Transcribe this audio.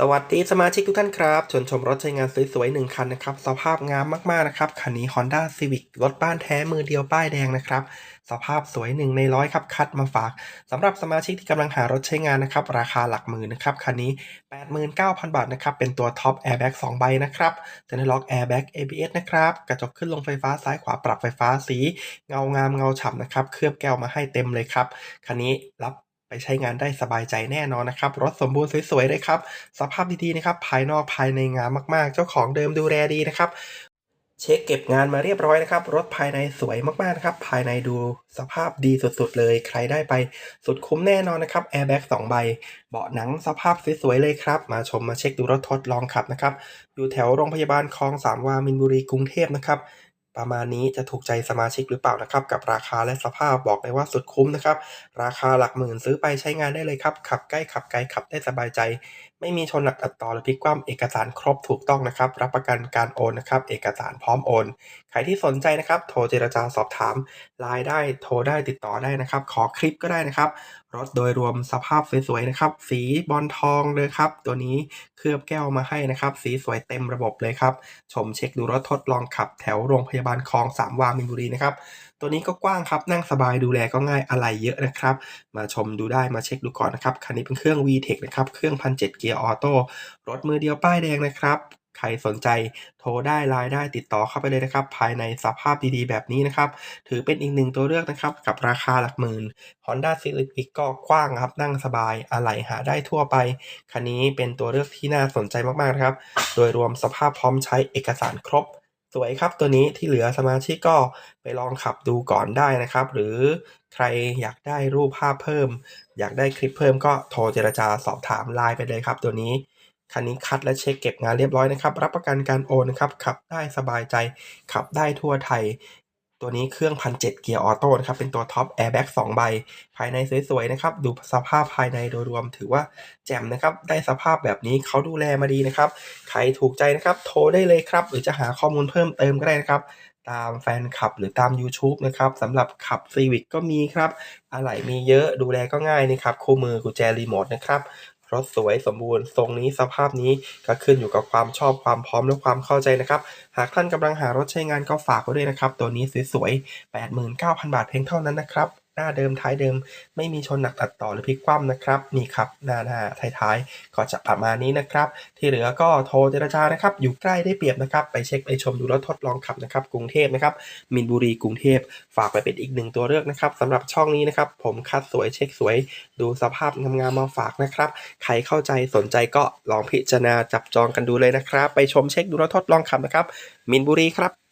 สวัสดีสมาชิกทุกท่านครับชวนชมรถใช้งานสวยๆหนึ่งคันนะครับ สภาพงามมากๆนะครับ คันนี้ Honda Civic รถบ้านแท้มือเดียวป้ายแดงนะครับ สภาพสวยหนึ่งในร้อยครับ คัดมาฝากสำหรับสมาชิกที่กำลังหารถใช้งานนะครับ ราคาหลักหมื่นนะครับ คันนี้ 89,000 บาทนะครับ เป็นตัวท็อป Airbag 2 ใบนะครับเซนล็อก Airbag ABS นะครับ กระจกขึ้นลงไฟฟ้าซ้ายขวาปรับไฟฟ้าสี เงางามเงาฉ่ำนะครับ เคลือบแก้วมาให้เต็มเลยครับ คันนี้รับ ไปใช้งานได้สบายใจแน่นอนนะครับ รถสมบูรณ์สวยๆเลยครับ สภาพดีๆนะครับ ภายนอกภายในงามมากๆ เจ้าของเดิมดูแลดีนะครับ เช็คเก็บงานมาเรียบร้อยนะครับ รถภายในสวยมากๆนะครับ ภายในดูสภาพดีสุดๆเลย ใครได้ไปสุดคุ้มแน่นอนนะครับแอร์แบ็ก2ใบ เบาะหนังสภาพสวยๆเลยครับ มาชมมาเช็คดูรถทดลองขับนะครับ อยู่แถวโรงพยาบาลคลองสามวามินบุรีกรุงเทพนะครับ ประมาณนี้จะถูกใจสมาชิกหรือเปล่านะครับ กับราคาและสภาพบอกเลยว่าสุดคุ้มนะครับ ราคาหลักหมื่นซื้อไปใช้งานได้เลยครับ ขับใกล้ขับไกลขับได้สบายใจ ไม่มีชนหลักตัดต่อหรือพลิกคว่ำเอกสารครบถูกต้องนะครับ รับประกันการโอนนะครับ เอกสารพร้อมโอน ใครที่สนใจนะครับ โทรเจรจาสอบถามไลน์ได้โทรได้ติดต่อได้นะครับ ขอคลิปก็ได้นะครับ รถโดยรวมสภาพสวยๆนะครับ สีบอลทองเลยครับ ตัวนี้เคลือบแก้วมาให้นะครับ สีสวยเต็มระบบเลยครับ ชมเช็คดูรถทดลองขับ แถวโรงพยาบาลคลองสามวามินบุรีนะครับตัวนี้ก็กว้างครับนั่งสบายดูแลก็ง่ายอะไรเยอะนะครับ มาชมดูได้มาเช็คดูก่อนนะครับคันนี้เป็นเครื่อง VTEC นะครับเครื่องพันเเกียร์ออโต้รถมือเดียวป้ายแดงนะครับใครสนใจโทรได้ไลน์ได้ติดต่อเข้าไปเลยนะครับ ภายในสภาพดีๆ แบบนี้นะครับ ถือเป็นอีกหนึ่งตัวเลือกนะครับ กับราคาหลักหมื่น Honda Civic ก็กว้างครับ นั่งสบายอะไหล่หาได้ทั่วไป คันนี้เป็นตัวเลือกที่น่าสนใจมากๆนะครับ โดยรวมสภาพพร้อมใช้เอกสารครบ สวยครับตัวนี้ที่เหลือสมาชิกก็ไปลองขับดูก่อนได้นะครับ หรือใครอยากได้รูปภาพเพิ่ม อยากได้คลิปเพิ่มก็โทรเจรจาสอบถามไลน์ไปเลยครับ ตัวนี้คันนี้คัดและเช็คเก็บงานเรียบร้อยนะครับ รับประกันการโอนนะครับขับได้สบายใจ ขับได้ทั่วไทย ตัวนี้เครื่องพันเเกียร์ออโต้นะครับ เป็นตัวท็อปแอร์แบ็ก2ใบ ภายในสวยๆนะครับ ดูสภาพภายในโดยรวมถือว่าแจ่มนะครับ ได้สภาพแบบนี้เขาดูแลมาดีนะครับ ใครถูกใจนะครับ โทรได้เลยครับ หรือจะหาข้อมูลเพิ่มเติมก็ได้นะครับ ตามแฟนคลับหรือตาม YouTube นะครับสำหรับขับ Civic ก็มีครับ อะไหล่มีเยอะดูแลก็ง่ายนี่ครับคู่มือกุญแจรีโมทนะครับ รถสวยสมบูรณ์ทรงนี้สภาพนี้ก็ขึ้นอยู่กับความชอบความพร้อมและความเข้าใจนะครับ หากท่านกำลังหารถใช้งานก็ฝากไว้ด้วยนะครับ ตัวนี้สวยๆ 89,000 บาทเพียงเท่านั้นนะครับ หน้าเดิมท้ายเดิม ไม่มีชนหนักตัดต่อหรือพลิกคว่ำนะครับนี่ครับหน้าหน้าท้ายท้ายก็จะประมาณนี้นะครับ ที่เหลือก็โทรเจรจานะครับ อยู่ใกล้ได้เปรียบนะครับ ไปเช็คไปชมดูรถทดลองขับนะครับ กรุงเทพนะครับมินบุรีกรุงเทพฝากไปเป็นอีกหนึ่งตัวเลือกนะครับสำหรับช่องนี้นะครับ ผมคัดสวยเช็คสวย ดูสภาพงามๆมาฝากนะครับ ใครเข้าใจสนใจก็ลองพิจารณาจับจองกันดูเลยนะครับ ไปชมเช็คดูรถทดลองขับนะครับ มินบุรีครับ